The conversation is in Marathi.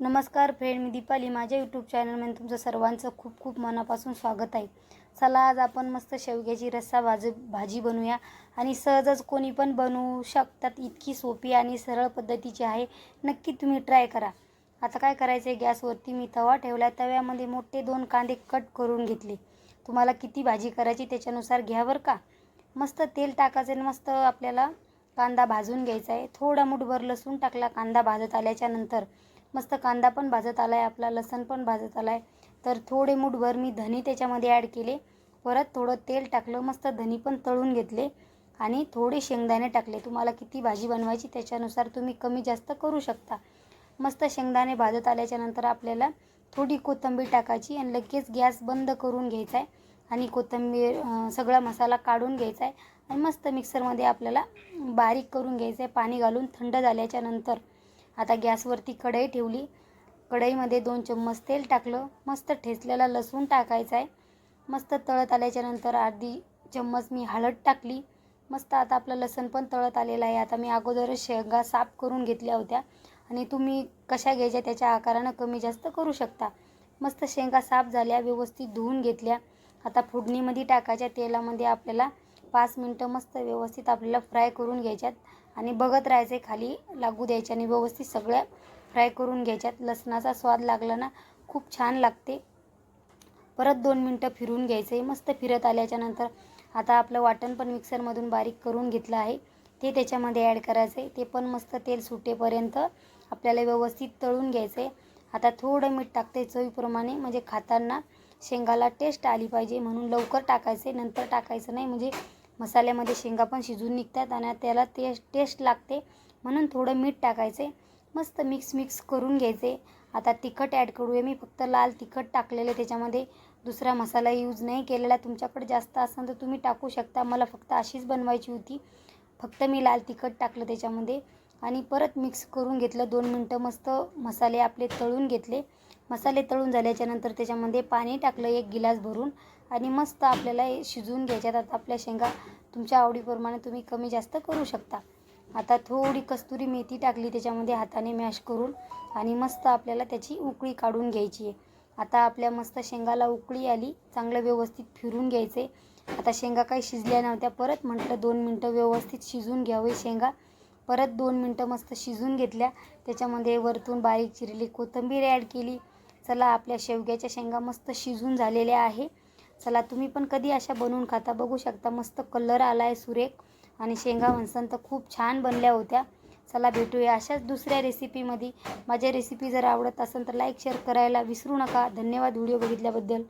नमस्कार फ्रेंड मी दीपाली. माझ्या यूट्यूब चॅनलमध्ये तुमचं सर्वांचं खूप खूप मनापासून स्वागत आहे. चला आज आपण मस्त शेवग्याची रस्सा भाजी भाजी बनवूया. आणि सहजच कोणी पण बनवू शकतात इतकी सोपी आणि सरळ पद्धतीची आहे. नक्की तुम्ही ट्राय करा. आता काय करायचं आहे गॅसवरती मी तवा ठेवला तव्यामध्ये मोठे दोन कांदे कट करून घेतले. तुम्हाला किती भाजी करायची त्याच्यानुसार घ्या बरं का? मस्त तेल टाकायचं आणि मस्त आपल्याला कांदा भाजून घ्यायचा आहे. थोडा मुठभर लसूण टाकला कांदा भाजत आल्याच्यानंतर मस्त कांदा पण भाजत आला आहे आपला लसण पण भाजत आला आहे तर थोडे मूठभर मी धनी त्याच्यामध्ये ॲड केले. परत थोडं तेल टाकलं मस्त धनी पण तळून घेतले. आणि थोडे शेंगदाणे टाकले. तुम्हाला किती भाजी बनवायची त्याच्यानुसार तुम्ही कमी जास्त करू शकता. मस्त शेंगदाणे भाजत आल्याच्यानंतर आपल्याला थोडी कोथिंबीर टाकायची आणि लगेच गॅस बंद करून घ्यायचा आहे आणि कोथिंबीर सगळा मसाला काढून घ्यायचा आहे आणि मस्त मिक्सरमध्ये आपल्याला बारीक करून घ्यायचं आहे पाणी घालून थंड झाल्याच्यानंतर आता गॅसवरती कढई ठेवली. कढईमध्ये दोन चम्मच तेल टाकलं. मस्त ठेचलेला लसूण टाकायचा आहे. मस्त तळत आल्याच्यानंतर अर्धी चम्मच मी हळद टाकली. मस्त आता आपलं लसण पण तळत आलेलं आहे. आता मी अगोदरच शेंगा साफ करून घेतल्या होत्या. आणि तुम्ही कशा घ्यायच्या त्याच्या आकारानं कमी जास्त करू शकता. मस्त शेंगा साफ झाल्या व्यवस्थित धुवून घेतल्या. आता फोडणीमध्ये टाकायच्या. तेलामध्ये आपल्याला पाच मिनटं मस्त व्यवस्थित आपल्याला फ्राय करून घ्यायच्यात. आणि बघत राहायचे खाली लागू द्यायचे आणि व्यवस्थित सगळ्या फ्राय करून घ्यायच्यात. लसणाचा स्वाद लागला ना खूप छान लागते. परत दोन मिनटं फिरून घ्यायचं आहे मस्त फिरत आल्याच्यानंतर आता आपलं वाटण पण मिक्सरमधून बारीक करून घेतलं आहे. ते त्याच्यामध्ये ॲड करायचं आहे ते पण मस्त तेल सुटेपर्यंत आपल्याला व्यवस्थित तळून घ्यायचं आहे आता थोडं मीठ टाकते चवीप्रमाणे. म्हणजे खाताना शेंगाला टेस्ट आली पाहिजे म्हणून लवकर टाकायचं आहे नंतर टाकायचं नाही. म्हणजे मसाल्यामध्ये शेंगा पण शिजून निघतात आणि त्याला ते टेस्ट लागते. म्हणून थोडं मीठ टाकायचे. मस्त मिक्स मिक्स करून घ्यायचे. आता तिखट ॲड करूया. मी फक्त लाल तिखट टाकलेले त्याच्यामध्ये. दुसरा मसाला यूज नाही केलेला. तुमच्याकडे जास्त असेल तर तुम्ही टाकू शकता. मला फक्त अशीच बनवायची होती. फक्त मी लाल तिखट टाकलं त्याच्यामध्ये. आणि परत मिक्स करून घेतलं. दोन मिनटं मस्त मसाले आपले तळून घेतले. मसाले तळून झाल्याच्यानंतर त्याच्यामध्ये पाणी टाकलं एक गिलास भरून आणि मस्त आपल्याला हे शिजवून घ्यायच्यात. आता आपल्या शेंगा तुमच्या आवडीप्रमाणे तुम्ही कमी जास्त करू शकता. आता थोडी कस्तुरी मेथी टाकली त्याच्यामध्ये हाताने मॅश करून आणि मस्त आपल्याला त्याची उकळी काढून घ्यायची आहे. आता आपल्या मस्त शेंगाला उकळी आली चांगलं व्यवस्थित फिरून घ्यायचे आता शेंगा काही शिजल्या नव्हत्या परत म्हटलं दोन मिनटं व्यवस्थित शिजून घ्यावे शेंगा. परत दोन मिनटं मस्त शिजून घेतल्या. त्याच्यामध्ये वरतून बारीक चिरलेली कोथिंबीर ॲड केली. चला आपल्या शेवग्याच्या शेंगा मस्त शिजून झालेल्या आहे. चला तुम्ही पण कधी अशा बनवून खाता? बघू शकता मस्त कलर आला आहे सुरेख आणि शेंगा म्हणसन तर खूप छान बनल्या होत्या. चला भेटूया अशाच दुसऱ्या रेसिपीमध्ये माझ्या रेसिपी जर आवडत असेल तर लाईक शेअर करायला विसरू नका. धन्यवाद व्हिडिओ बघितल्याबद्दल.